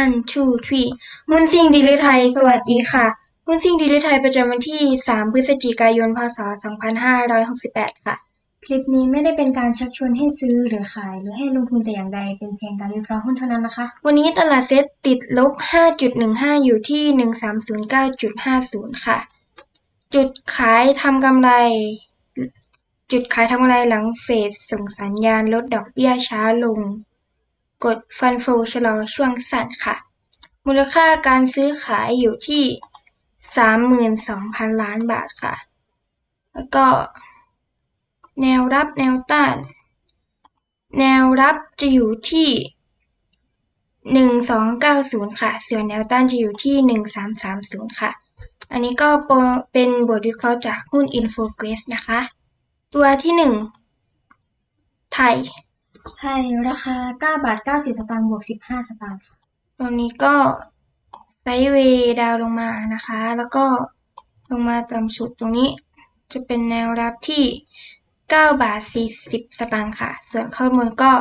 one two three หุ้นซิงดีลิไทย สวัสดีค่ะหุ้นซิงดีลิไทยประจำวันที่ 3 พฤศจิกายน พศ 2568 ค่ะ คลิปนี้ไม่ได้เป็นการชักชวนให้ซื้อหรือขาย หรือให้ลงทุนแต่อย่างใด เป็นเพียงการวิเคราะห์หุ้นเท่านั้นนะคะ วันนี้ตลาดเซ็ตติดลบ 5.15 อยู่ที่ 1309.50 ค่ะ จุดขายทำกำไร จุดขายทำกำไรหลังเฟดส่งสัญญาณลดดอกเบี้ยช้าลง กดฟันโฟชะลอช่วงสั้นค่ะ มูลค่าการซื้อขายอยู่ที่ 32,000 ล้านบาทค่ะ แล้วก็ แนวรับแนวต้าน แนวรับจะอยู่ที่1290ค่ะ ส่วนแนวต้านจะอยู่ที่1330ค่ะ อันนี้ก็เป็นบทวิเคราะห์จากหุ้น Infogress นะคะ ตัวที่1ไทย ไทยราคา9บาท90สตางค์บวก15สตางค์ค่ะตรงนี้ก็ไซด์เวย์ดาวลงมานะคะ แล้วก็ลงมาต่ำสุดตรงนี้ จะเป็นแนวรับที่9บาท40สตางค์ค่ะ ส่วนข้างบนก็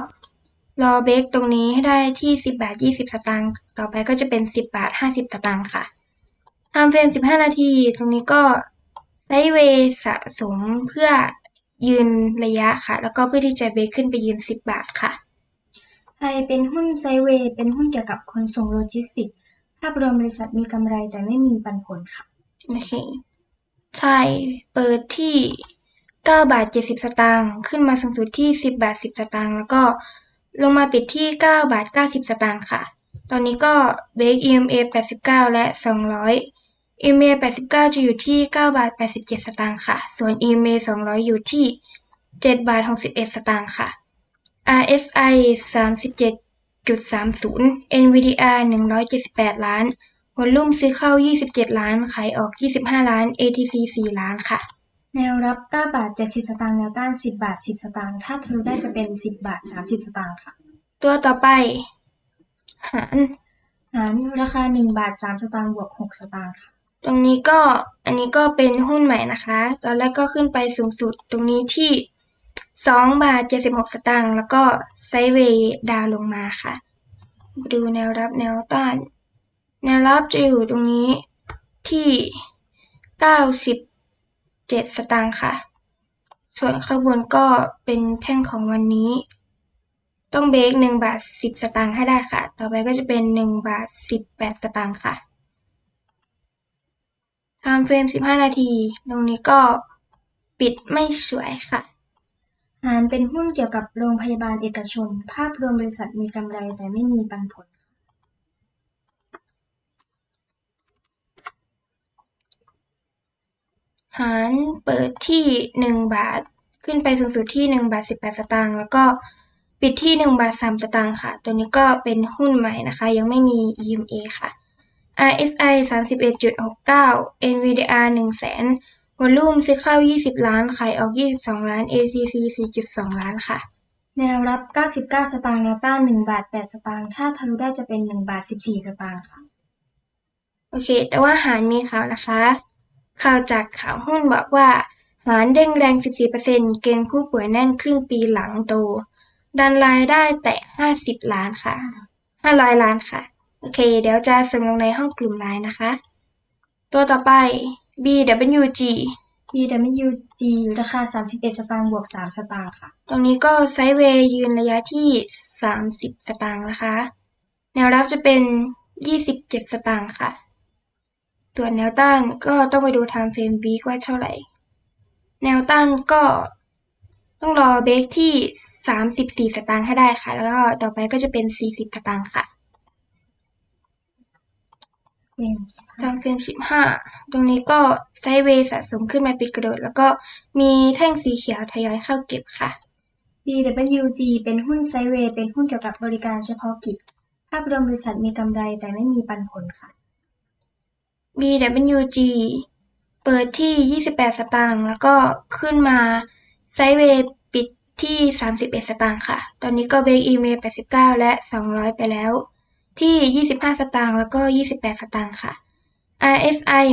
รอเบรกตรงนี้ให้ได้ที่10บาท20สตางค์ต่อไปก็จะเป็น10บาท50สตางค์ค่ะทำเฟรม15นาที ตรงนี้ก็ไซด์เวย์สะสมเพื่อ ยืนระยะค่ะ แล้วก็เพื่อที่จะเบรกขึ้นไปยืน 10 บาทค่ะไทยเป็นหุ้นไซด์เวย์เป็นหุ้นเกี่ยวกับขนส่งโลจิสติกส์ภาพรวมบริษัทมีกำไรแต่ไม่มีปันผลค่ะ โอเค ใช่ เปิดที่ 9 บาท 70 สตางค์ ขึ้นมาสูงสุดที่ 10 บาท 10 สตางค์ แล้วก็ลงมาปิดที่ 9 บาท 90 สตางค์ค่ะ ตอนนี้ก็เบรก EMA 89 และ 200 EMA 89 จะอยู่ที่ 9 บาท 87 สตางค์ค่ะ ส่วน EMA 200 อยู่ที่ 7 บาท 61 สตางค์ค่ะ RSI 37.30 NVDR 178 ล้านวอลลุ่มซื้อเข้า 27 ล้าน ขายออก 25 ล้าน ATC 4 ล้านค่ะ แนวรับ 9 บาท 70 สตางค์ แนวต้าน 10 บาท 10 สตางค์ ถ้าเธอได้จะเป็น 10 บาท 30 สตางค์ค่ะ ตัวต่อไป หาร หารราคา 1 บาท 3 สตางค์ บวก 6 สตางค์ค่ะ ตรงนี้ก็อันนี้ก็เป็นหุ้นใหม่นะคะ ตอนแรกก็ขึ้นไปสูงสุดตรงนี้ที่2บาท76 สตางค์แล้วก็ไซเวย์ดาวลงมาค่ะ ดูแนวรับแนวต้าน แนวรับจะอยู่ตรงนี้ที่ 97 สตางค์ค่ะ ส่วนข้างบนก็เป็นแท่งของวันนี้ ต้องเบรก1บาท10 สตางค์ให้ได้ค่ะ ต่อไปก็จะเป็น1บาท18 สตางค์ค่ะ ทม์เฟรม 15 นาที ตรงนี้ก็ปิดไม่สวยค่ะหารเป็นหุ้นเกี่ยวกับโรงพยาบาลเอกชน ภาพรวมบริษัทมีกำไรแต่ไม่มีปันผล หารเปิดที่ 1 บาท ขึ้นไปสูงสุดที่ 1 บาท 18 สตางค์ แล้วก็ปิดที่ 1 บาท 3 สตางค์ค่ะ ตัวนี้ก็เป็นหุ้นใหม่นะคะ ยังไม่มี EMA ค่ะ RSI 31.69 NVDR 100,000วอลลุ่มซื้อเข้า 20 ล้าน ขายออก 22 ล้าน ATC 4.2 ล้านค่ะ แนวรับ 99 สตางค์แนวต้าน1บาท 8 สตางค์ ถ้าทะลุได้จะเป็น 1 บาท 14 สตางค์ค่ะ โอเค แต่ว่าหารมีข่าวนะคะ ข่าวจากข่าวหุ้นบอกว่า หารเด้งแรง 14%เกณฑ์ผู้ป่วยแน่นครึ่งปีหลังโต ดันรายได้แตะ50 ล้านค่ะ 500 ล้านค่ะ โอเค เดี๋ยวจะส่งลงในห้องกลุ่มไลน์นะคะ ตัวต่อไป BWG BWG ราคา 31 สตางค์บวก 3 สตางค์ค่ะ ตรงนี้ก็ไซด์เวย์ยืนระยะที่ 30 สตางค์นะคะ แนวรับจะเป็น 27 สตางค์ค่ะ ส่วนแนวต้านก็ต้องไปดู time frame week ว่าเท่าไหร่ แนวต้านก็ต้องรอเบรกที่ 34 สตางค์ให้ได้ค่ะ แล้วก็ต่อไปก็จะเป็น 40 สตางค์ค่ะเป็น ทางเฟรม15ตรงนี้ก็ไซด์เวย์สะสมขึ้นมาปิดกระโดด แล้วก็มีแท่งสีเขียวทยอยเข้าเก็บค่ะ BWG เป็นหุ้นไซด์เวย์เป็นหุ้นเกี่ยวกับบริการเฉพาะกิจ ภาพรวมบริษัทมีกำไรแต่ไม่มีปันผลค่ะ BWG เปิดที่ 28 สตางค์แล้วก็ขึ้นมาไซด์เวย์ปิดที่ 31 สตางค์ค่ะ ตอนนี้ก็เบรกอีเมล89 และ 200 ไปแล้ว ที่ 25 สตางค์แล้วก็ 28 สตางค์ค่ะ RSI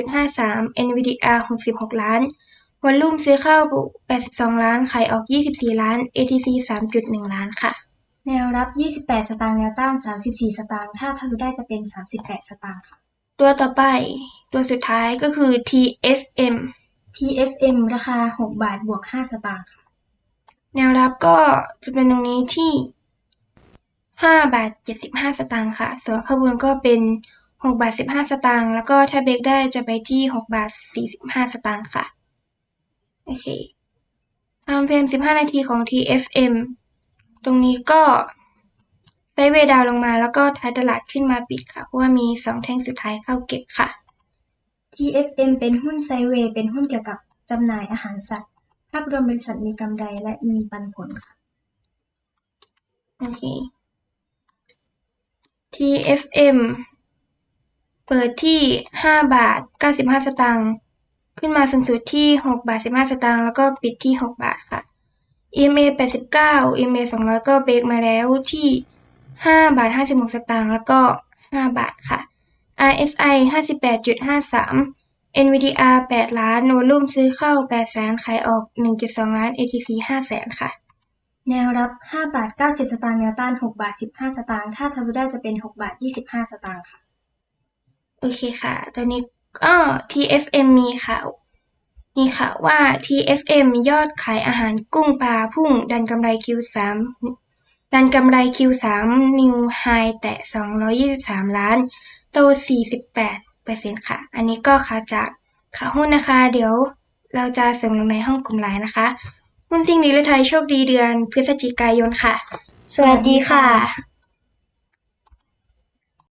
65.53 NVDR 66 ล้าน วอลลุ่มซื้อเข้า 82 ล้าน ขายออก 24 ล้าน ATC 3.1 ล้านค่ะ แนวรับ 28 สตางค์ แนวต้าน 34 สตางค์ ถ้าทะลุได้จะเป็น 38 สตางค์ค่ะ ตัวต่อไป ตัวสุดท้ายก็คือ TFM TFM ราคา 6 บาท บวก 5 สตางค์ค่ะ แนวรับก็จะเป็นตรงนี้ที่ ห้าบาทเจ็ดสิบห้าสตางค์ค่ะ ส่วนข้างบนก็เป็นหกบาทสิบห้าสตางค์แล้วก็ถ้าเบรกได้จะไปที่หกบาทสี่สิบห้าสตางค์ค่ะ โอเคตามเฟรมสิบห้านาทีของ TFM ตรงนี้ก็ไซด์เวย์ดาวน์ลงมาแล้วก็ท้ายตลาดขึ้นมาปิดค่ะ เพราะว่ามีสองแท่งสุดท้ายเข้าเก็บค่ะ TFM เป็นหุ้นไซด์เวย์เป็นหุ้นเกี่ยวกับจำหน่ายอาหารสัตว์ ภาพรวมบริษัทมีกำไรและมีปันผลค่ะ โอเค TFM เปิดที่ห้าบาทเก้าสิบห้าสตางค์ขึ้นมาสูงสุดที่หกบาทสิบห้าสตางค์แล้วก็ปิดที่หกบาทค่ะ EMA แปดสิบเก้า EMA สองร้อยก็เบรกมาแล้วที่ห้าบาทห้าสิบหกสตางค์แล้วก็ห้าบาทค่ะ RSI ห้าสิบแปดจุดห้าสาม NVDR แปดล้านโนลุ่มซื้อเข้าแปดแสนขายออกหนึ่งจุดสองล้าน ATC ห้าแสนค่ะ แนวรับ5บาท90สตางค์ แนวต้าน6บาท15สตางค์ ถ้าทะลุได้จะเป็น6บาท25สตางค์ค่ะ โอเคค่ะตอนนี้ก็ TFM มีข่าวมีข่าวว่า TFM ยอดขายอาหารกุ้งปลาพุ่ง ดันกำไร Q3 ดันกำไร Q3 นิวไฮแตะ223 ล้าน โต 48%ค่ะ อันนี้ก็ข่าวจากข่าวหุ้นนะคะ เดี๋ยวเราจะส่งลงในห้องกลุ่มไลน์นะคะ มุ่นซิ่งดีและไทยโชคดีเดือนพฤศจิกายนค่ะ สวัสดีค่ะ